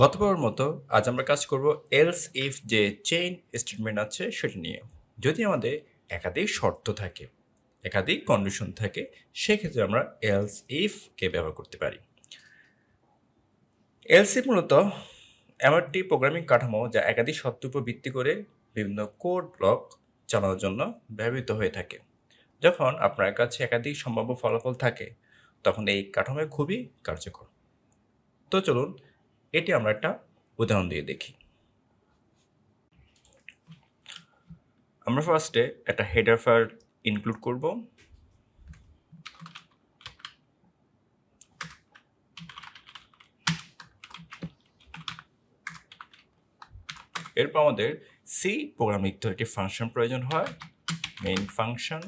গতবারের মতো আজ আমরা কাজ করব এলস ইফ যে চেইন স্টেটমেন্ট আছে সেটা নিয়ে। যদি আমাদের একাধিক শর্ত থাকে, একাধিক কন্ডিশন থাকে, সেক্ষেত্রে আমরা এলস ইফকে ব্যবহার করতে পারি। এলস ইফ মূলত এমন একটি প্রোগ্রামিং কাঠামো যা একাধিক শর্তের উপর ভিত্তি করে বিভিন্ন কোড ব্লক চালানোর জন্য ব্যবহৃত হয়ে থাকে। যখন আপনার কাছে একাধিক সম্ভাব্য ফলাফল থাকে, তখন এই কাঠামো খুবই কার্যকর। তো চলুন এটি আমরা একটা উদাহরণ দিয়ে দেখি। আমরা ফার্স্টে একটা হেডার ফাইল ইনক্লুড করব। এরপর আমাদের সি প্রোগ্রাম লিখতে একটি ফাংশন প্রয়োজন হয় মেইন ফাংশন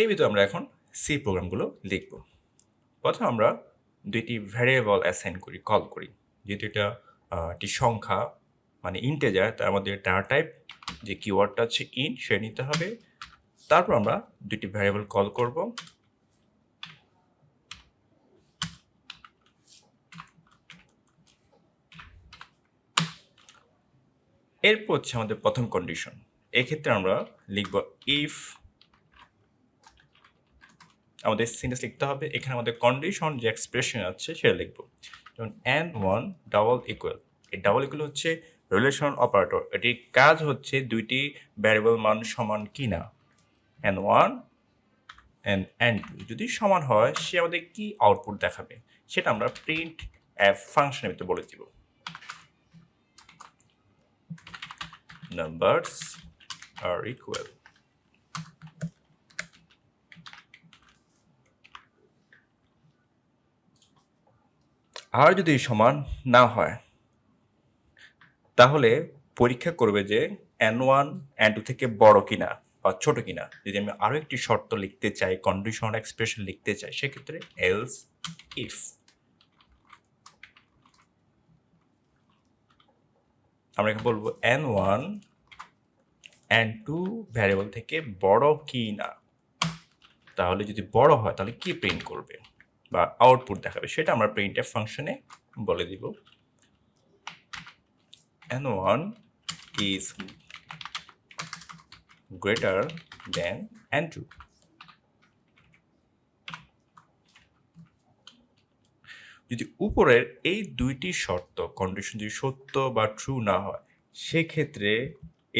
এর ভিতরে আমরা এখন সি প্রোগ্রামগুলো লিখব। প্রথমে আমরা দুইটি ভ্যারিয়েবল অ্যাসাইন করি কল করি। যেহেতু এটা একটি সংখ্যা মানে ইন্টেজার তার আমাদের ডাটা টাইপ যে কিওয়ার্ডটা আছে ইন সে নিতে হবে। তারপর আমরা দুইটি ভ্যারিয়েবল কল করব। এরপর হচ্ছে আমাদের প্রথম কন্ডিশন এক্ষেত্রে আমরা লিখব ইফ আমাদের সিনটেক্স লিখতে হবে। এখানে আমাদের কন্ডিশন যে এক্সপ্রেশন আছে সেটা লিখব। যেমন এন ওয়ান ডাবল ইকুয়াল এই ডাবল ইকুয়াল হচ্ছে রিলেশন অপারেটর এটির কাজ হচ্ছে দুইটি ভ্যারিয়েবল মান সমান কিনা। N one n n two যদি সমান হয়, সে আমাদের কি আউটপুট দেখাবে? সেটা আমরা প্রিন্ট অ্যাপ ফাংশনের ভিতরে বলে দিব। numbers are equal আর যদি সমান না হয়, তাহলে পরীক্ষা করবে যে এন ওয়ান এন টু থেকে বড় কিনা বা ছোট কিনা। যদি আমি আরও একটি শর্ত লিখতে চাই কন্ডিশন এক্সপ্রেশন লিখতে চাই, সেক্ষেত্রে এলস ইফ আমরা এখানে বলব n one n two variable থেকে বড় কি না তাহলে যদি বড় হয়, তাহলে কি প্রিন্ট করবে? বা আউটপুট দেখাবে, সেটা আমরা প্রিন্ট এফ ফাংশনে বলে দিব। N one is greater then n two যদি উপরের এই দুইটি শর্ত কন্ডিশন যদি সত্য বা ট্রু না হয়, সেক্ষেত্রে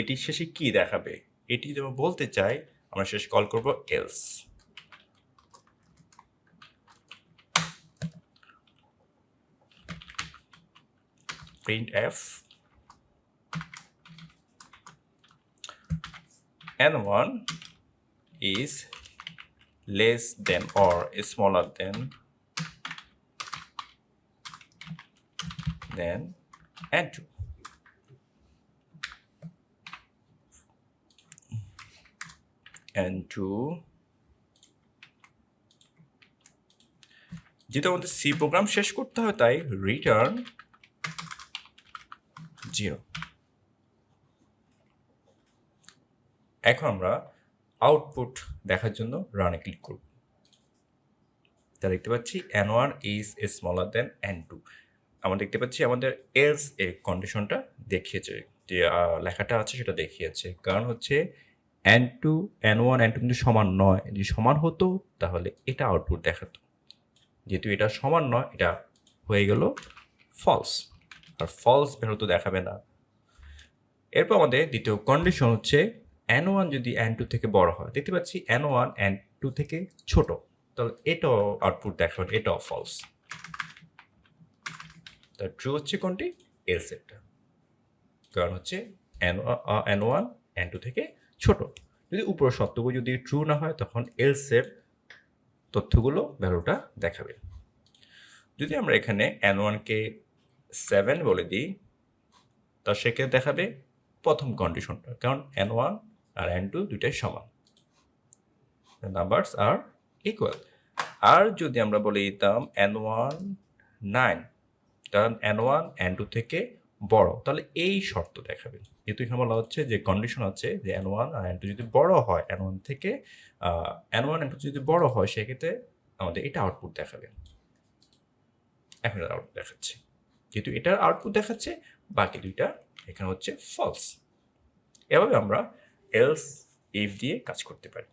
এটি শেষে কি দেখাবে? এটি যদি বলতে চাই, আমরা শেষ কল করব else if n1 is less than or smaller than than n2 n2 যেহেতু আমাদের সি প্রোগ্রাম শেষ করতে হয়, তাই রিটার্ন জিরো। এখন আমরা আউটপুট দেখার জন্য রানে ক্লিক করব। তা দেখতে পাচ্ছি n one is smaller then n two আমরা দেখতে পাচ্ছি আমাদের এলস এর কন্ডিশনটা দেখিয়েছে, যে লেখাটা আছে সেটা দেখিয়েছে। কারণ হচ্ছে n two n one n two কিন্তু সমান নয়। যদি সমান হতো, তাহলে এটা আউটপুট দেখাতো। যেহেতু এটা সমান নয়, এটা হয়ে গেল ফলস আর ফলস ভ্যালু বেরোতো দেখাবে না। এরপর আমাদের দ্বিতীয় কন্ডিশন হচ্ছে এন ওয়ান যদি এন টু থেকে বড় হয়, দেখতে পাচ্ছি এন ওয়ান এন টু থেকে ছোট। তাহলে এটাও আউটপুট দেখাবেন এটাও ফলস তা ট্রু হচ্ছে কোনটি? এল সেটটা কারণ হচ্ছে n n one n two থেকে ছোট। যদি উপরের শর্তগুলো যদি ট্রু না হয়, তখন এলসের তথ্যগুলো ভ্যালুটা দেখাবে। যদি আমরা এখানে এন ওয়ানকে সেভেন বলে দিই, তা সেক্ষেত্রে দেখাবে প্রথম কন্ডিশনটা কারণ এন ওয়ান আর এন টু দুইটাই সমান। নাম্বারস আর ইকুয়াল আর যদি আমরা বলে দিতাম এন ওয়ান নাইন কারণ এন ওয়ান এন টু থেকে বড়, তাহলে এই শর্ত দেখাবে। যেহেতু এখানে বলা হচ্ছে যে কন্ডিশন আছে যে এন ওয়ান আর এন টু যদি বড় হয় এন ওয়ান থেকে এন ওয়ান এন টু যদি বড় হয়, সেক্ষেত্রে আমাদের এটা আউটপুট দেখাবে। এখন আউটপুট দেখাচ্ছে। যেহেতু এটার আউটপুট দেখাচ্ছে, বাকি দুইটা এখানে হচ্ছে ফলস এভাবে আমরা এলস ইফ দিয়ে কাজ করতে পারি।